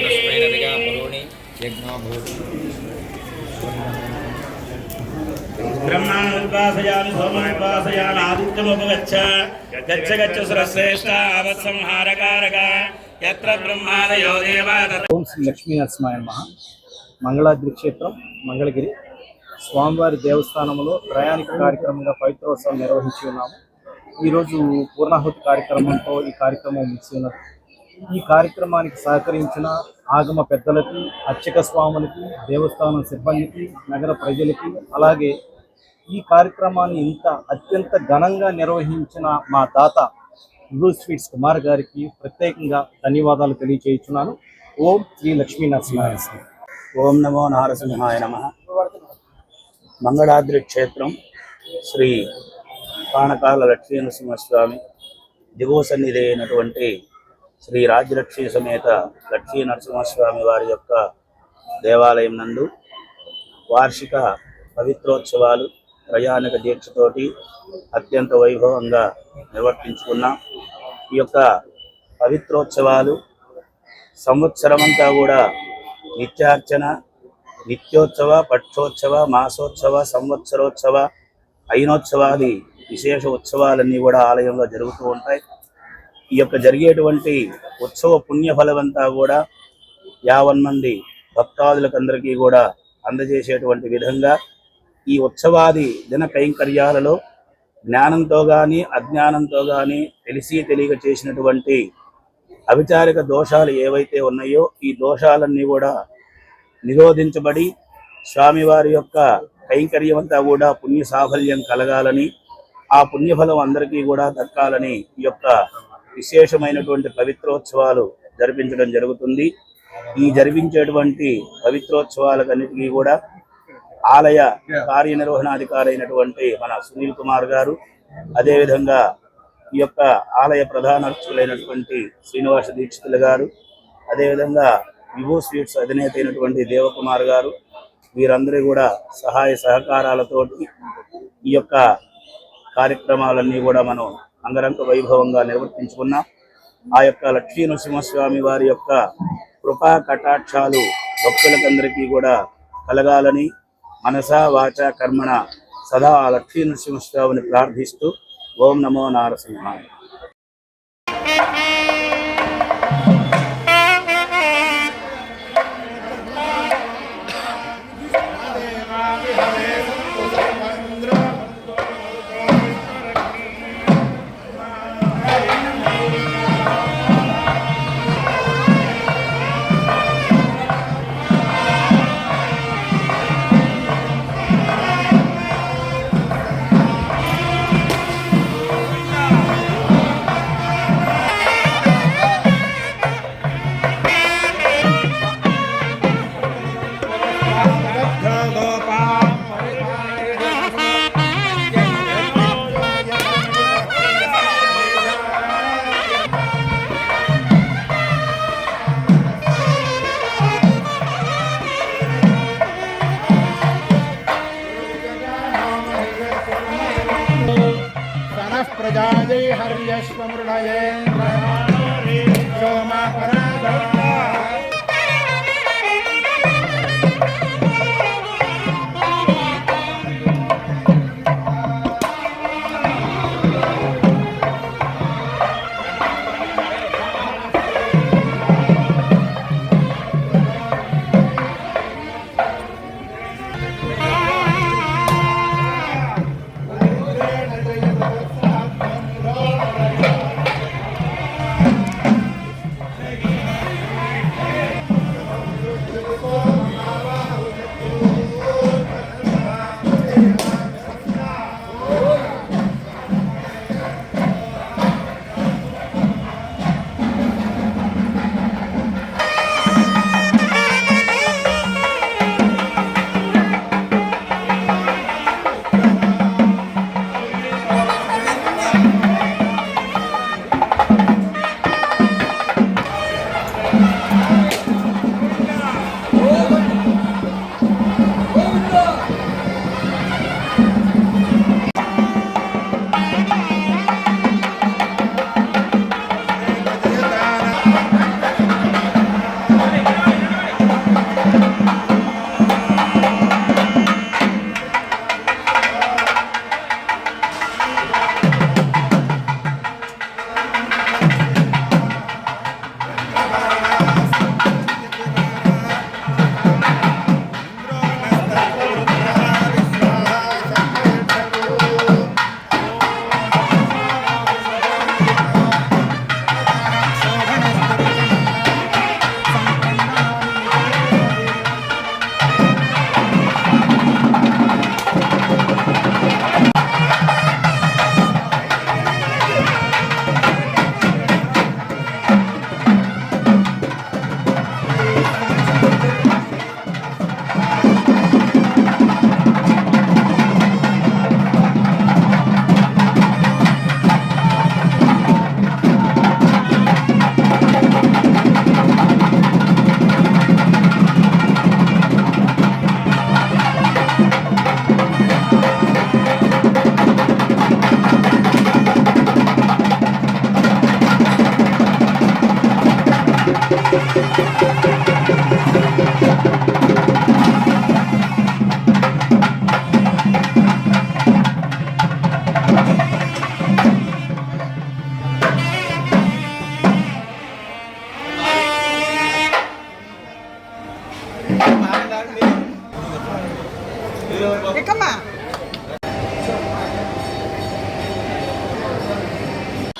పురోణి యజ్ఞో భూతి బ్రహ్మానుద్వాసయామి సోమనుద్వాసయామి ఆదిత్యముపగచ్చ గచ్చ గచ్చ సురశ్రేష్ఠ అవత్సంహారకారక యత్ర బ్రహ్మాదయో దేవా తత్ర ఓం శ్రీ లక్ష్మీ నరసింహాయ నమః. మంగళాద్రి క్షేత్రం మంగళగిరి. స్వామివారి దేవస్థానంలో ప్రయాణిక కార్యక్రమంగా పవిత్రోత్సవం నిర్వహించి ఉన్నాము. ఈరోజు పూర్ణాహుతి కార్యక్రమంతో ఈ కార్యక్రమం ముగిసి ఉన్నది. ఈ కార్యక్రమానికి సహకరించిన ఆగమ పెద్దలకి అర్చక స్వాములకి దేవస్థానం సిబ్బందికి నగర ప్రజలకి అలాగే ఈ కార్యక్రమాన్ని ఇంత అత్యంత ఘనంగా నిర్వహించిన మా దాత బ్లూ స్వీట్స్ కుమార్ గారికి ప్రత్యేకంగా ధన్యవాదాలు తెలియజేయుచున్నాను ఓం శ్రీ లక్ష్మీ నరసింహాయ ఓం నమో నారసింహాయ నమ. మంగళాద్రి క్షేత్రం శ్రీ పానకాల లక్ష్మీనరసింహస్వామి దిగువ సన్నిధి అయినటువంటి శ్రీ రాజలక్ష్మీ సమేత లక్ష్మీ నరసింహస్వామి వారి యొక్క దేవాలయం నందు వార్షిక పవిత్రోత్సవాలు ప్రయాణిక దీక్షతోటి అత్యంత వైభవంగా నిర్వర్తించుకున్నాం. ఈ యొక్క పవిత్రోత్సవాలు సంవత్సరమంతా కూడా నిత్యార్చన నిత్యోత్సవ పక్షోత్సవ మాసోత్సవ సంవత్సరోత్సవ అయినోత్సవాది విశేష ఉత్సవాలన్నీ కూడా ఆలయంలో జరుగుతూ ఉంటాయి. ఈ యొక్క జరిగేటువంటి ఉత్సవ పుణ్యఫలమంతా కూడా యావన్ మంది భక్తాదులకందరికీ కూడా అందజేసేటువంటి విధంగా ఈ ఉత్సవాది దిన కైంకర్యాలలో జ్ఞానంతో కానీ అజ్ఞానంతో కానీ తెలిసి తెలియక చేసినటువంటి అవిచారిక దోషాలు ఏవైతే ఉన్నాయో ఈ దోషాలన్నీ కూడా నిరోధించబడి స్వామివారి యొక్క కైంకర్యం అంతా కూడా పుణ్య సాఫల్యం కలగాలని ఆ పుణ్యఫలం అందరికీ కూడా దక్కాలని ఈ యొక్క విశేషమైనటువంటి పవిత్రోత్సవాలు జరిపించడం జరుగుతుంది. ఈ జరిపించేటువంటి పవిత్రోత్సవాలకన్నిటికీ కూడా ఆలయ కార్యనిర్వహణాధికారి అయినటువంటి మన సునీల్ కుమార్ గారు అదేవిధంగా ఈ యొక్క ఆలయ ప్రధాన అర్చకులైనటువంటి శ్రీనివాస దీక్షితులు గారు అదేవిధంగా విభూ స్వీట్స్ అధినేత అయినటువంటి దేవకుమార్ గారు వీరందరూ కూడా సహాయ సహకారాలతోటి ఈ యొక్క కార్యక్రమాలన్నీ కూడా మనం అంగరంగ వైభవంగా నిర్వర్తించుకున్నాం ఆ యొక్క లక్ష్మీ నరసింహస్వామి వారి యొక్క కృపా కటాక్షాలు భక్తులకందరికీ కూడా కలగాలని మనసా వాచ కర్మణ సదా ఆ లక్ష్మీ నరసింహస్వామిని ప్రార్థిస్తూ ఓం నమో నారసింహాయ. சமுருடாயே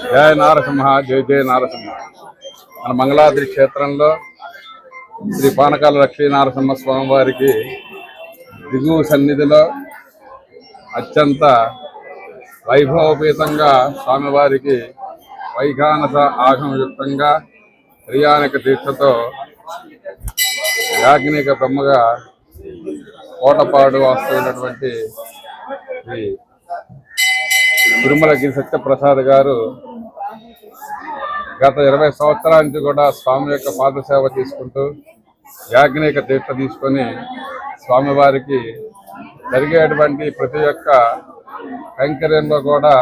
జయ నారసింహ జయ జయ నారసింహ మన మంగళాద్రి క్షేత్రంలో శ్రీ పానకాల లక్ష్మీ నారసింహ స్వామి వారికి దిగువ సన్నిధిలో అత్యంత వైభవపేతంగా స్వామివారికి వైఖానస ఆగమయుక్తంగా క్రియానిక దీక్షతో యాజ్ఞిక బ్రహ్మగా కోటపాడు వాస్తమైనటువంటి శ్రీ తిరుమలగిరి సత్యప్రసాద్ గారు గత ఇరవై సంవత్సరాల నుంచి కూడా స్వామి యొక్క పాదసేవ తీసుకుంటూ యాజ్ఞిక దీక్ష తీసుకొని స్వామివారికి జరిగేటువంటి ప్రతి ఒక్క కైంకర్యంలో కూడా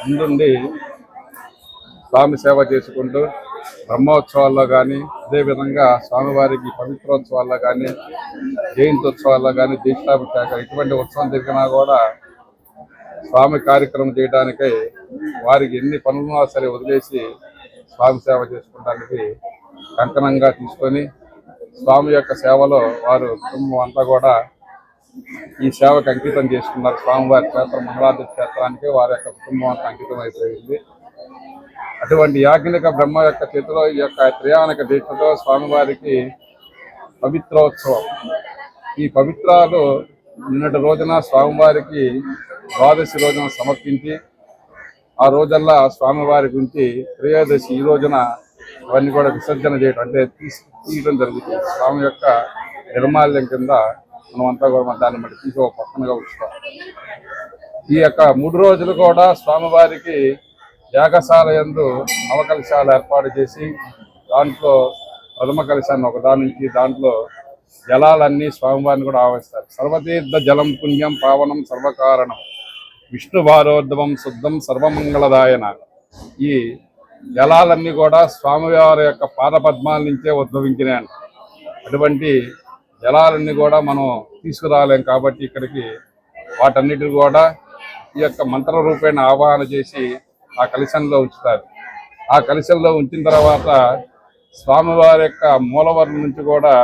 ముందుండి స్వామి సేవ చేసుకుంటూ బ్రహ్మోత్సవాల్లో కానీ అదేవిధంగా స్వామివారికి పవిత్రోత్సవాల్లో కానీ జయంత్యోత్సవాల్లో కానీ దీక్షాభిషేక ఇటువంటి ఉత్సవం జరిగినా కూడా స్వామి కార్యక్రమం చేయడానికై వారికి ఎన్ని పనులున్నా సరే వదిలేసి స్వామి సేవ చేసుకోవడానికి కంకణంగా తీసుకొని స్వామి యొక్క సేవలో వారు కుటుంబం అంతా కూడా ఈ సేవకు అంకితం చేసుకున్నారు. స్వామివారి క్షేత్రం మంగళాద్రి క్షేత్రానికి వారి యొక్క కుటుంబం అంతా అంకితం అయిపోయింది. అటువంటి యాజ్ఞిక బ్రహ్మ యొక్క చేతిలో ఈ యొక్క త్రియానక దీక్షతో స్వామివారికి పవిత్రోత్సవం. ఈ పవిత్రాలు నిన్నటి రోజున స్వామివారికి ద్వాదశి రోజున సమర్పించి ఆ రోజల్లా స్వామివారి గురించి త్రయోదశి ఈ రోజున అవన్నీ కూడా విసర్జన చేయడం అంటే తీసి తీయడం జరుగుతుంది. స్వామి యొక్క నిర్మాల్యం కింద మనమంతా అంతా కూడా దాన్ని బట్టి తీసి ఒక పక్కనగా ఉంచుతాం. ఈ యొక్క మూడు రోజులు కూడా స్వామివారికి యాగశాల యందు నవకలశాలు ఏర్పాటు చేసి దాంట్లో ప్రథమ కలశాన్ని ఒక దాని నుంచి దాంట్లో జలాలన్నీ స్వామివారిని కూడా ఆవహిస్తారు. సర్వతీర్థ జలం పుణ్యం పావనం సర్వకారణం. విష్ణుభారోద్భవం శుద్ధం సర్వమంగళదాయన ఈ జలాలన్నీ కూడా స్వామివారి యొక్క పాదపద్మాల నుంచే ఉద్భవించినాయి. అటువంటి జలాలన్నీ కూడా మనం తీసుకురాలేం కాబట్టి ఇక్కడికి వాటన్నిటిని కూడా ఈ యొక్క మంత్ర రూపేణ ఆవాహన చేసి ఆ కలశంలో ఉంచుతారు. ఆ కలశంలో ఉంచిన తర్వాత స్వామివారి యొక్క మూలవరం నుంచి కూడా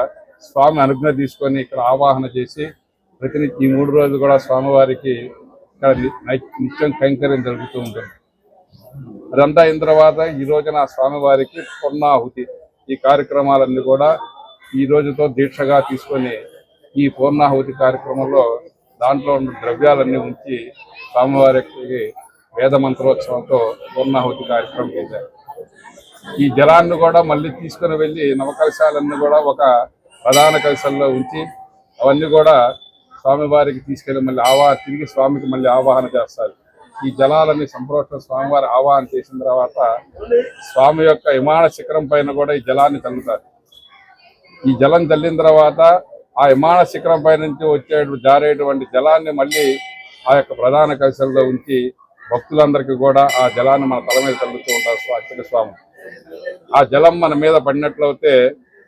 స్వామి అనుజ్ఞ తీసుకొని ఇక్కడ ఆవాహన చేసి ప్రతి ఈ మూడు రోజులు కూడా స్వామివారికి ఇక్కడ నిత్యం కైంకర్యం జరుగుతూ ఉంటుంది. అదంతా అయిన తర్వాత ఈ రోజున స్వామివారికి పూర్ణాహుతి. ఈ కార్యక్రమాలన్నీ కూడా ఈ రోజుతో దీక్షగా తీసుకొని ఈ పూర్ణాహుతి కార్యక్రమంలో దాంట్లో ఉన్న ద్రవ్యాలన్నీ ఉంచి స్వామివారికి వేద మంత్రోత్సవంతో పూర్ణాహుతి కార్యక్రమం చేశారు. ఈ జలాన్ని కూడా మళ్ళీ తీసుకుని వెళ్ళి నవకలశాలన్నీ కూడా ఒక ప్రధాన కలశాల్లో ఉంచి అవన్నీ కూడా స్వామివారికి తీసుకెళ్ళి మళ్ళీ ఆవా తిరిగి స్వామికి మళ్ళీ ఆవాహన చేస్తారు. ఈ జలాలన్నీ సంప్రోక్షణ స్వామివారి ఆవాహన చేసిన తర్వాత స్వామి యొక్క విమాన శిఖరం పైన కూడా ఈ జలాన్ని చల్లుతారు. ఈ జలం చల్లిన తర్వాత ఆ విమాన శిఖరం పై నుంచి వచ్చే జారేటువంటి జలాన్ని మళ్ళీ ఆ యొక్క ప్రధాన కలశంలో ఉంచి భక్తులందరికీ కూడా ఆ జలాన్ని మన తల మీద చల్లుతూ ఉంటారు స్వా- స్వామి. ఆ జలం మన మీద పడినట్లయితే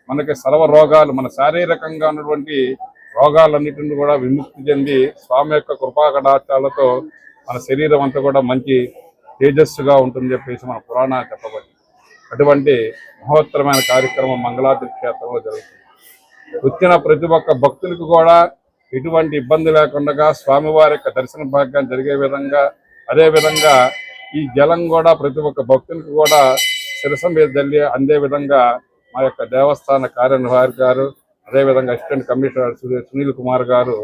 మనకి సర్వ రోగాలు మన శారీరకంగా ఉన్నటువంటి రోగాలన్నిటిని కూడా విముక్తి చెంది స్వామి యొక్క కృపాకటాచాలతో మన శరీరం అంతా కూడా మంచి తేజస్సుగా ఉంటుందని చెప్పేసి మన పురాణాలు చెప్పబడింది అటువంటి మహోత్తరమైన కార్యక్రమం మంగళాద్రి క్షేత్రంలో జరుగుతుంది. వచ్చిన ప్రతి ఒక్క భక్తులకు కూడా ఎటువంటి ఇబ్బంది లేకుండా స్వామివారి యొక్క దర్శన భాగ్యం జరిగే విధంగా అదే విధంగా ఈ జలం కూడా ప్రతి ఒక్క భక్తునికి కూడా శిరసం మీద తల్లి అందే విధంగా మా యొక్క దేవస్థాన కార్యనిర్వాహక గారు అదేవిధంగా అసిస్టెంట్ కమిషనర్ సునీల్ కుమార్ గారు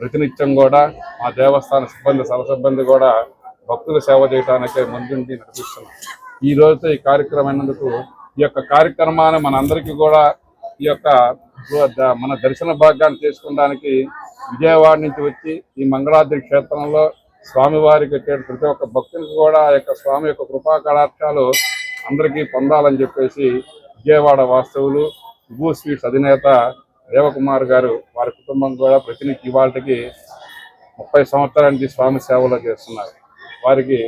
ప్రతినిత్యం కూడా మా దేవస్థాన సిబ్బంది సల సిబ్బంది కూడా భక్తుల సేవ చేయడానికి ముందుండి నడిపిస్తున్నాం ఈ రోజుతో ఈ కార్యక్రమం అయినందుకు ఈ యొక్క కార్యక్రమాన్ని మనందరికీ కూడా ఈ యొక్క మన దర్శన భాగ్యాన్ని చేసుకోవడానికి విజయవాడ నుంచి వచ్చి ఈ మంగళాద్రి క్షేత్రంలో స్వామివారికి వచ్చే ప్రతి ఒక్క భక్తునికి కూడా ఆ యొక్క స్వామి యొక్క కృపా కటాక్షాలు అందరికీ పొందాలని చెప్పేసి విజయవాడ వాస్తవులు విభూ స్వీట్స్ అధినేత దేవకుమార్ గారు వారి కుటుంబం కూడా ప్రతినిధి ఇవాళకి ముప్పై సంవత్సరానికి స్వామి సేవలు చేస్తున్నారు. వారికి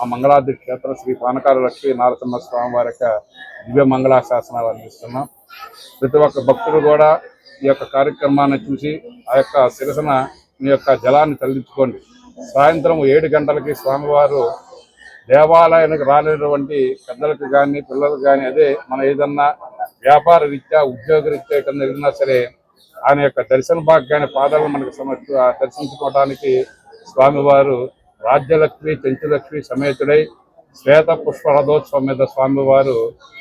ఆ మంగళాద్రి క్షేత్ర శ్రీ పానకాల లక్ష్మీ నారసింహ స్వామి వారి యొక్క దివ్య మంగళాశాసనాలు అందిస్తున్నాం. ప్రతి ఒక్క భక్తుడు కూడా ఈ యొక్క కార్యక్రమాన్ని చూసి ఆ యొక్క శిరసన మీ యొక్క జలాన్ని తరలించుకోండి. సాయంత్రం ఏడు గంటలకి స్వామివారు దేవాలయానికి రాలేటువంటి పెద్దలకు కానీ పిల్లలకు కానీ అదే మన ఏదన్నా వ్యాపార రీత్యా ఉద్యోగ రీత్యా ఎక్కడ వెళ్ళినా సరే ఆయన యొక్క దర్శన భాగ్యాన్ని పాదాలను మనకు సమర్ప ఆ దర్శించుకోవడానికి స్వామివారు రాజ్యలక్ష్మి చెంచులక్ష్మి సమేతుడై శ్వేత పుష్పరథోత్సవం మీద స్వామివారు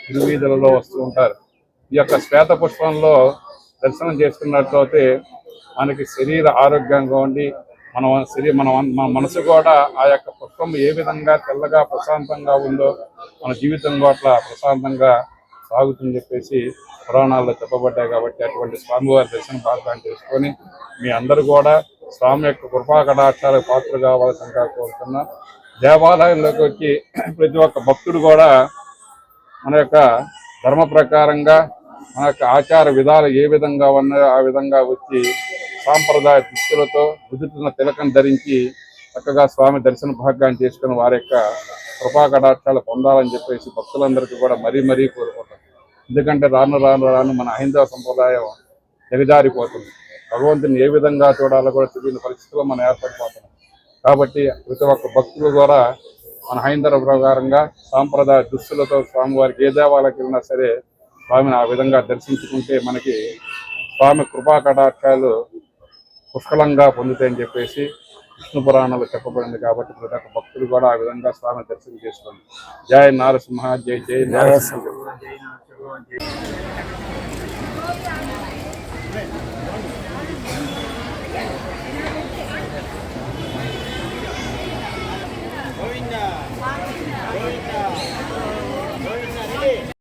తిరువీధులలో వస్తూ ఉంటారు. ఈ యొక్క శ్వేత పుష్పంలో దర్శనం చేసుకున్నట్లయితే మనకి శరీర ఆరోగ్యంగా ఉండి మన శరీర మన మన మనసు కూడా ఆ యొక్క పుష్పం ఏ విధంగా తెల్లగా ప్రశాంతంగా ఉందో మన జీవితం కూడా ప్రశాంతంగా సాగుతుందని చెప్పేసి పురాణాల్లో చెప్పబడ్డాయి కాబట్టి అటువంటి స్వామివారి దర్శనం భాగ్యాన్ని చేసుకొని మీ అందరూ కూడా స్వామి యొక్క కృపా కటాక్షాలకు పాత్ర కావాల్సిందిగా కోరుతున్నా. దేవాలయంలోకి వచ్చి ప్రతి ఒక్క భక్తుడు కూడా మన యొక్క ధర్మ ప్రకారంగా మన యొక్క ఆచార విధాలు ఏ విధంగా ఉన్నాయో ఆ విధంగా వచ్చి సాంప్రదాయ దుస్తులతో నుదుటిన తిలకం ధరించి చక్కగా స్వామి దర్శన భాగ్యాన్ని చేసుకుని వారి యొక్క కృపా కటాక్షాలు పొందాలని చెప్పేసి భక్తులందరికీ కూడా మరీ మరీ కోరుకుంటాం ఎందుకంటే రాను రాను రాను మన హైందవ సంప్రదాయం దిగజారిపోతుంది భగవంతుని ఏ విధంగా చూడాలో కూడా తెలియని పరిస్థితుల్లో మనం ఏర్పడిపోతున్నాం. కాబట్టి ప్రతి ఒక్క భక్తులు ద్వారా మన హైందవ ప్రకారంగా సాంప్రదాయ దుస్తులతో స్వామివారికి ఏ దేవాలయకి వెళ్ళినా సరే స్వామిని ఆ విధంగా దర్శించుకుంటే మనకి స్వామి కృపా కటాక్షాలు పుష్కలంగా పొందుతాయని చెప్పేసి విష్ణు పురాణాలు చెప్పబడింది కాబట్టి ప్రతి ఒక్క భక్తులు కూడా ఆ విధంగా స్వామి దర్శనం చేసుకోండి. జై నారసింహ జై జై నారసింహ. గోవింద.